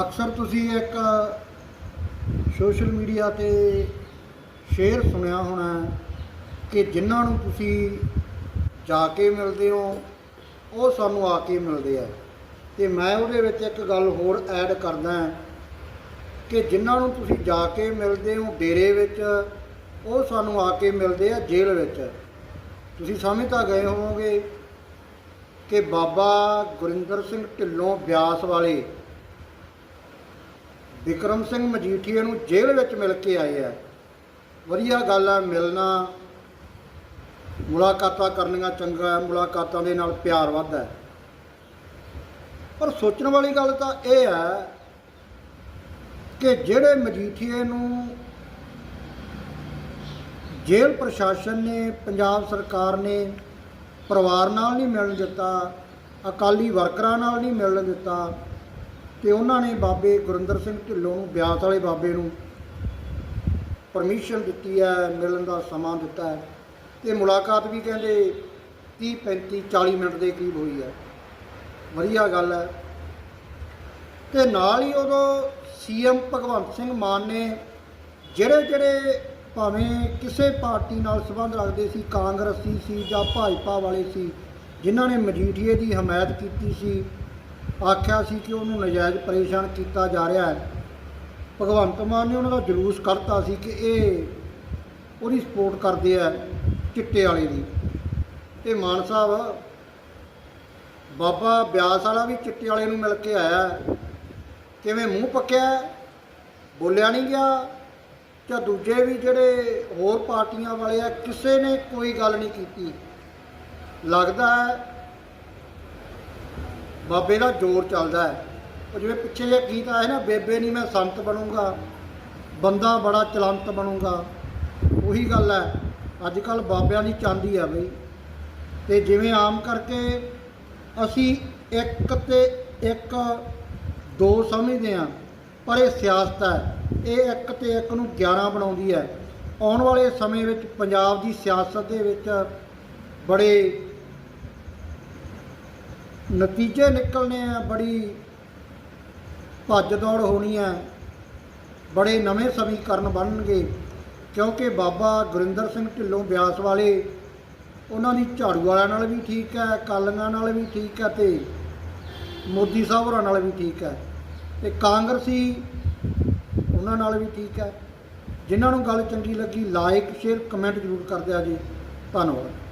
ਅਕਸਰ ਤੁਸੀਂ ਇੱਕ ਸੋਸ਼ਲ ਮੀਡੀਆ ਤੇ ਸ਼ੇਅਰ ਸੁਣਿਆ ਹੋਣਾ ਕਿ ਜਿਨ੍ਹਾਂ ਨੂੰ ਤੁਸੀਂ ਜਾ ਕੇ ਮਿਲਦੇ ਹੋ, ਉਹ ਸਾਨੂੰ ਆ ਕੇ ਮਿਲਦੇ ਆ। ਤੇ ਮੈਂ ਉਹਦੇ ਵਿੱਚ ਇੱਕ ਗੱਲ ਹੋਰ ਐਡ ਕਰਦਾ ਕਿ ਜਿਨ੍ਹਾਂ ਨੂੰ ਤੁਸੀਂ ਜਾ ਕੇ ਮਿਲਦੇ ਹੋ ਡੇਰੇ ਵਿੱਚ, ਉਹ ਸਾਨੂੰ ਆ ਕੇ ਮਿਲਦੇ ਆ ਜੇਲ੍ਹ ਵਿੱਚ। ਤੁਸੀਂ ਸਮਝ ਤਾਂ ਗਏ ਹੋਵੋਗੇ ਕਿ ਬਾਬਾ ਗੁਰਿੰਦਰ ਸਿੰਘ ਢਿੱਲੋਂ ਬਿਆਸ ਵਾਲੇ ਵਿਕਰਮ ਸਿੰਘ ਮਜੀਠੀਏ ਨੂੰ ਜੇਲ੍ਹ ਵਿੱਚ ਮਿਲ ਕੇ ਆਏ ਆ। ਵਧੀਆ ਗੱਲ ਆ, ਮਿਲਣਾ, ਮੁਲਾਕਾਤਾਂ ਕਰਨੀਆਂ ਚੰਗਾ ਮੁਲਾਕਾਤਾਂ ਦੇ ਨਾਲ ਪਿਆਰ ਵੱਧਦਾ ਹੈ। ਪਰ ਸੋਚਣ ਵਾਲੀ ਗੱਲ ਤਾਂ ਇਹ ਹੈ ਕਿ ਜਿਹੜੇ ਮਜੀਠੀਏ ਨੂੰ ਜੇਲ੍ਹ ਪ੍ਰਸ਼ਾਸਨ ਨੇ, ਪੰਜਾਬ ਸਰਕਾਰ ਨੇ ਪਰਿਵਾਰ ਨਾਲ ਨਹੀਂ ਮਿਲਣ ਦਿੱਤਾ, ਅਕਾਲੀ ਵਰਕਰਾਂ ਨਾਲ ਨਹੀਂ ਮਿਲਣ ਦਿੱਤਾ ਤੇ ਉਹਨਾਂ ਨੇ ਬਾਬੇ ਗੁਰਿੰਦਰ ਸਿੰਘ ਢਿੱਲੋਂ ਨੂੰ ਬਿਆਸ ਵਾਲੇ ਬਾਬੇ ਨੂੰ ਪਰਮਿਸ਼ਨ ਦਿੱਤੀ ਹੈ, ਮਿਲਣ ਦਾ ਸਮਾਂ ਦਿੱਤਾ ਹੈ। ਤੇ ਮੁਲਾਕਾਤ ਵੀ ਕਹਿੰਦੇ 30 35 40 ਮਿੰਟ ਦੇ ਕਰੀਬ ਹੋਈ ਹੈ। ਵਧੀਆ ਗੱਲ ਹੈ। ਤੇ ਨਾਲ ਹੀ ਉਦੋਂ ਸੀਐਮ ਭਗਵੰਤ ਸਿੰਘ ਮਾਨ ਨੇ ਜਿਹੜੇ ਜਿਹੜੇ ਭਾਵੇਂ ਕਿਸੇ ਪਾਰਟੀ ਨਾਲ ਸੰਬੰਧ ਰੱਖਦੇ ਸੀ, ਕਾਂਗਰਸੀ ਸੀ ਜਾਂ ਭਾਜਪਾ ਵਾਲੇ ਸੀ, ਜਿਨ੍ਹਾਂ ਨੇ ਮਜੀਠੀਏ ਦੀ ਹਮਾਇਤ ਕੀਤੀ ਸੀ ਆਖਿਆ ਸੀ ਕਿ ਉਹਨੂੰ ਨਜਾਇਜ਼ ਪਰੇਸ਼ਾਨ ਕੀਤਾ ਜਾ ਰਿਹਾ ਹੈ। ਭਗਵੰਤ ਮਾਨ ਨੇ ਉਹਨਾਂ ਦਾ ਜਲੂਸ ਕੱਢਤਾ ਸੀ ਕਿ ਇਹ ਉਹਦੀ ਸਪੋਰਟ ਕਰਦੇ ਆ ਚਿੱਟੇ ਵਾਲੇ ਦੀ। ਤੇ ਮਾਨ ਸਾਹਿਬ, ਬਾਬਾ ਬਿਆਸ ਵਾਲਾ ਵੀ ਚਿੱਟੇ ਵਾਲੇ ਨੂੰ ਮਿਲ ਕੇ ਆਇਆ। ਕਿਵੇਂ ਮੂੰਹ ਪੱਕਿਆ? ਬੋਲਿਆ ਨਹੀਂ ਗਿਆ। ਜਾਂ ਦੂਜੇ ਵੀ ਜਿਹੜੇ ਹੋਰ ਪਾਰਟੀਆਂ ਵਾਲੇ ਆ, ਕਿਸੇ ਨੇ ਕੋਈ ਗੱਲ ਨਹੀਂ ਕੀਤੀ। ਲੱਗਦਾ ਹੈ ਬਾਬੇ ਦਾ ਜ਼ੋਰ ਚੱਲਦਾ ਹੈ। ਉਹ ਜਿਵੇਂ ਪਿੱਛੇ ਜੇ ਗੀਤ ਆਇਆ ਨਾ, ਬੇਬੇ ਨਹੀਂ ਮੈਂ ਸੰਤ ਬਣੂੰਗਾ, ਬੰਦਾ ਬੜਾ ਚਲੰਤ ਬਣੂੰਗਾ, ਉਹੀ ਗੱਲ ਹੈ। ਅੱਜ ਕੱਲ ਬਾਬਿਆਂ ਦੀ ਚਾਂਦੀ ਆ ਬਈ। ਤੇ ਜਿਵੇਂ ਆਮ ਕਰਕੇ ਅਸੀਂ ਇੱਕ ਤੇ ਇੱਕ ਦੋ ਸਮਝਦੇ ਆ ਪਰ ਇਹ ਸਿਆਸਤ ਹੈ। ਇਹ ਇੱਕ ਤੇ ਇੱਕ ਨੂੰ 11 ਬਣਾਉਂਦੀ ਹੈ। ਆਉਣ ਵਾਲੇ ਸਮੇਂ ਵਿੱਚ ਪੰਜਾਬ ਦੀ ਸਿਆਸਤ ਦੇ ਵਿੱਚ ਬੜੇ ਨਤੀਜੇ ਨਿਕਲਣੇ ਆ, ਬੜੀ ਭੱਜ ਦੌੜ ਹੋਣੀ ਹੈ ਬੜੇ ਨਵੇਂ ਸਮੀਕਰਨ ਬਣਨਗੇ, ਕਿਉਂਕਿ ਬਾਬਾ ਗੁਰਿੰਦਰ ਸਿੰਘ ਢਿੱਲੋਂ ਬਿਆਸ ਵਾਲੇ, ਉਹਨਾਂ ਦੀ ਝਾੜੂ ਵਾਲਿਆਂ ਨਾਲ ਵੀ ਠੀਕ ਹੈ ਕਾਲੀਆਂ ਨਾਲ ਵੀ ਠੀਕ ਹੈ ਤੇ ਮੋਦੀ ਸਾਹਿਬ ਹੋਰਾਂ ਨਾਲ ਵੀ ਠੀਕ ਹੈ। ਤੇ ਕਾਂਗਰਸੀ ਉਹਨਾਂ ਨਾਲ ਵੀ ਠੀਕ ਹੈ। ਜਿਨ੍ਹਾਂ ਨੂੰ ਗੱਲ ਚੰਗੀ ਲੱਗੀ ਲਾਈਕ ਸ਼ੇਅਰ, ਕਮੈਂਟ ਜ਼ਰੂਰ ਕਰ ਦਿਆ ਜੀ। ਧੰਨਵਾਦ।